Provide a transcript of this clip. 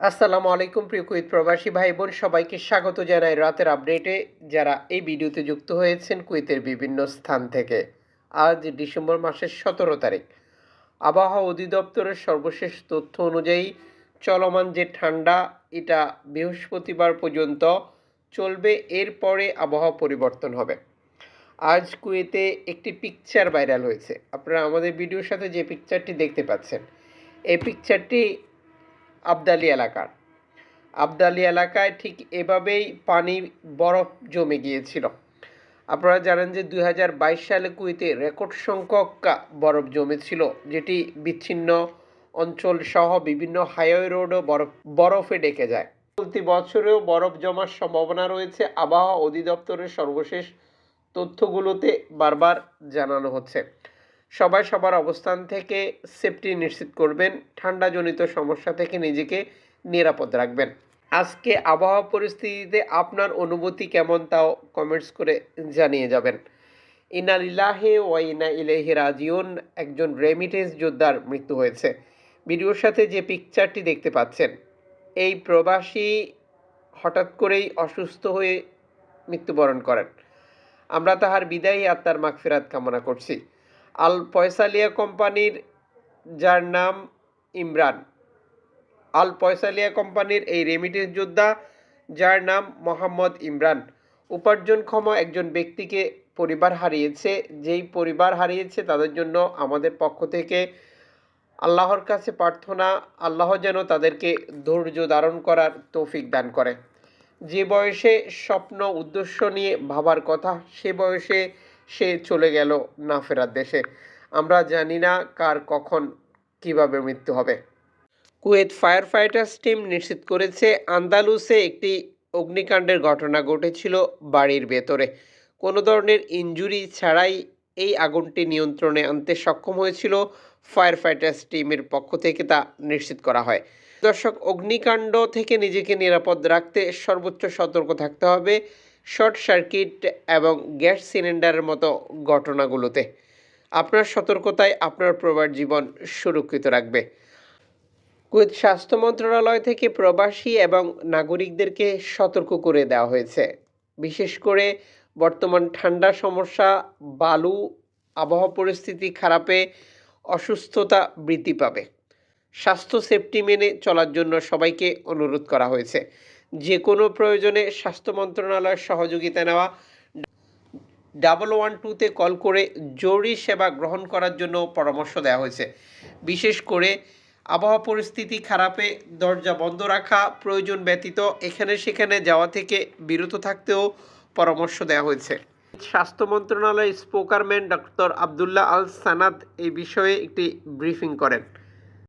আসসালামু আলাইকুম, প্রিয় কুয়েত প্রবাসী ভাই বোন সবাইকে স্বাগত জানাই রাতের আপডেটে। যারা এই ভিডিওতে যুক্ত হয়েছেন কুয়েতের বিভিন্ন স্থান থেকে, আজ ডিসেম্বর মাসের সতেরো তারিখ। আবহাওয়া অধিদপ্তরের সর্বশেষ তথ্য অনুযায়ী, চলমান যে ঠান্ডা, এটা বৃহস্পতিবার পর্যন্ত চলবে, এরপরে আবহাওয়া পরিবর্তন হবে। আজ কুয়েতে একটি পিকচার ভাইরাল হয়েছে। আপনারা আমাদের ভিডিওর সাথে যে পিকচারটি দেখতে পাচ্ছেন, এই পিকচারটি আবদালি এলাকার। আবদালি এলাকায় ঠিক এভাবেই পানি বরফ জমে গিয়েছিল। আপনারা জানেন যে দুই হাজার বাইশ সালে কুয়েতে রেকর্ড সংখ্যক বরফ জমেছিল, যেটি বিচ্ছিন্ন অঞ্চল সহ বিভিন্ন হাইওয়ে রোডও বরফ, বরফে ডেকে যায়। চলতি বছরেও বরফ জমার সম্ভাবনা রয়েছে। আবহাওয়া অধিদপ্তরের সর্বশেষ তথ্যগুলোতে বারবার জানানো হচ্ছে। সবাই সবার অবস্থান থেকে সেফটি নিশ্চিত করবেন, ঠান্ডাজনিত সমস্যা থেকে নিজেকে নিরাপদ রাখবেন। আজকে আবহাওয়া পরিস্থিতিতে আপনার অনুভূতি কেমন তাও কমেন্টস করে জানিয়ে যাবেন। ইনা লিলাহে ওয়াইনা ইলেহি রাজিউন, একজন রেমিটেন্স যোদ্ধার মৃত্যু হয়েছে। ভিডিওর সাথে যে পিকচারটি দেখতে পাচ্ছেন, এই প্রবাসী হঠাৎ করেই অসুস্থ হয়ে মৃত্যুবরণ করেন। আমরা তাহার বিদায়ী আত্মার মাগফিরাত কামনা করছি। আল পয়সালিয়া কোম্পানির, যার নাম ইমরান। আল পয়সালিয়া কোম্পানির এই রেমিটেন্স যোদ্ধা, যার নাম মোহাম্মদ ইমরান। উপার্জনক্ষম একজন ব্যক্তিকে পরিবার হারিয়েছে। যেই পরিবার হারিয়েছে তাদের জন্য আমাদের পক্ষ থেকে আল্লাহর কাছে প্রার্থনা, আল্লাহ যেন তাদেরকে ধৈর্য ধারণ করার তৌফিক দান করে। যে বয়সে স্বপ্ন, উদ্দেশ্য নিয়ে ভাবার কথা, সে বয়সে সে চলে গেল না ফেরার দেশে। আমরা জানি না কার কখন কীভাবে মৃত্যু হবে। কুয়েত ফায়ার ফাইটার্স টিম নিশ্চিত করেছে, আন্দালুসে একটি অগ্নিকাণ্ডের ঘটনা ঘটেছিল বাড়ির ভেতরে। কোনো ধরনের ইনজুরি ছাড়াই এই আগুনটি নিয়ন্ত্রণে আনতে সক্ষম হয়েছিল ফায়ার ফাইটার্স টিমের পক্ষ থেকে তা নিশ্চিত করা হয়। দর্শক, অগ্নিকাণ্ড থেকে নিজেকে নিরাপদ রাখতে সর্বোচ্চ সতর্ক থাকতে হবে। শর্ট সার্কিট এবং গ্যাস সিলিন্ডারের মতো ঘটনাগুলোতে আপনার সতর্কতায় আপনার প্রবার জীবন সুরক্ষিত রাখবে। কুয়েত স্বাস্থ্য মন্ত্রণালয় থেকে প্রবাসী এবং নাগরিকদেরকে সতর্ক করে দেওয়া হয়েছে। বিশেষ করে বর্তমান ঠান্ডা সমস্যা, বালু, আবহাওয়া পরিস্থিতি খারাপে অসুস্থতা বৃদ্ধি পাবে। স্বাস্থ্য সেফটি মেনে চলার জন্য সবাইকে অনুরোধ করা হয়েছে। যে কোনো প্রয়োজনে স্বাস্থ্য মন্ত্রণালয়ের সহযোগিতা নেওয়া। ডাবল ওয়ান টুতে কল করে জরুরি সেবা গ্রহণ করার জন্য পরামর্শ দেওয়া হয়েছে। বিশেষ করে আবহাওয়া পরিস্থিতি খারাপে দরজা বন্ধ রাখা, প্রয়োজন ব্যতীত এখানে সেখানে যাওয়া থেকে বিরত থাকতেও পরামর্শ দেওয়া হয়েছে। স্বাস্থ্য মন্ত্রণালয়ের স্পোকারম্যান ডক্টর আবদুল্লাহ আল সানাদ এই বিষয়ে একটি ব্রিফিং করেন।